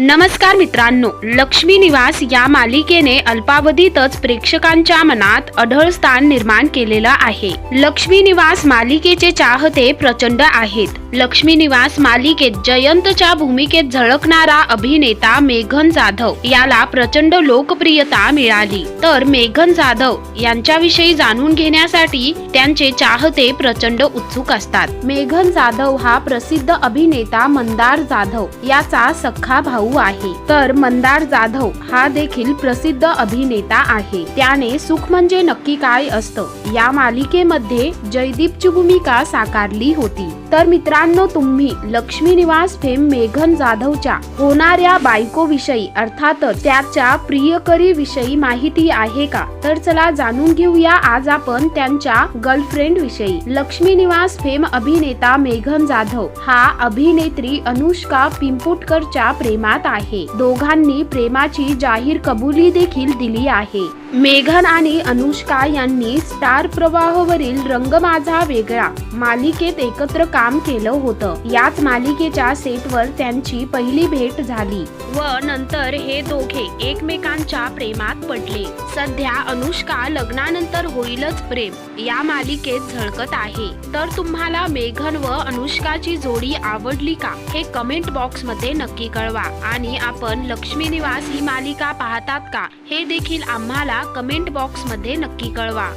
नमस्कार मित्रांनो लक्ष्मी निवास या मालिकेने अल्पावधीतच प्रेक्षकांच्या मनात अढळ स्थान निर्माण केलेलं आहे. लक्ष्मी निवास मालिकेचे चाहते प्रचंड आहेत. लक्ष्मी निवास मालिकेत जयंतच्या भूमिकेत झळकणारा अभिनेता मेघन जाधव याला प्रचंड लोकप्रियता मिळाली. तर मेघन जाधव यांच्याविषयी जाणून घेण्यासाठी त्यांचे चाहते प्रचंड उत्सुक असतात. मेघन जाधव हा प्रसिद्ध अभिनेता मंदार जाधव याचा सख्खा भाऊ आहे. तर मंदार जाधव हा देखील प्रसिद्ध अभिनेता आहे. त्याने सुख म्हणजे नक्की काय असतं? या मालिकेमध्ये जयदीपची भूमिका साकारली होती. तर मित्रांनो तुम्ही लक्ष्मी निवास फेम मेघन जाधवच्या होणाऱ्या बायको विषयी त्याच्या प्रियकरी विषयी माहिती आहे का? तर चला जाणून घेऊया आज आपण त्यांच्या गर्लफ्रेंड विषयी लक्ष्मी निवास फेम अभिनेता मेघन जाधव हा अभिनेत्री अनुष्का पिंपुटकरच्या प्रेमात आहे. दोघांनी प्रेमाची जाहीर कबुली देखील दिली आहे. मेघन आणि अनुष्का यांनी स्टार प्रवाहवरील रंग माझा वेगळा. मालिकेत एकत्र काम केलं होतं. याच मालिकेच्या सेटवर त्यांची पहिली भेट झाली. व नंतर हे दोघे एकमेकांच्या प्रेमात पडले. सध्या अनुष्का लग्नानंतर होईलच प्रेम. या मालिकेत झळकत आहे. तर तुम्हाला मेघन व अनुष्काची जोडी आवडली का? हे कमेंट बॉक्समध्ये नक्की कळवा. आणि आपण लक्ष्मी निवास ही मालिका पाहतात का? हे देखील आम्हाला कमेंट बॉक्समध्ये नक्की कळवा.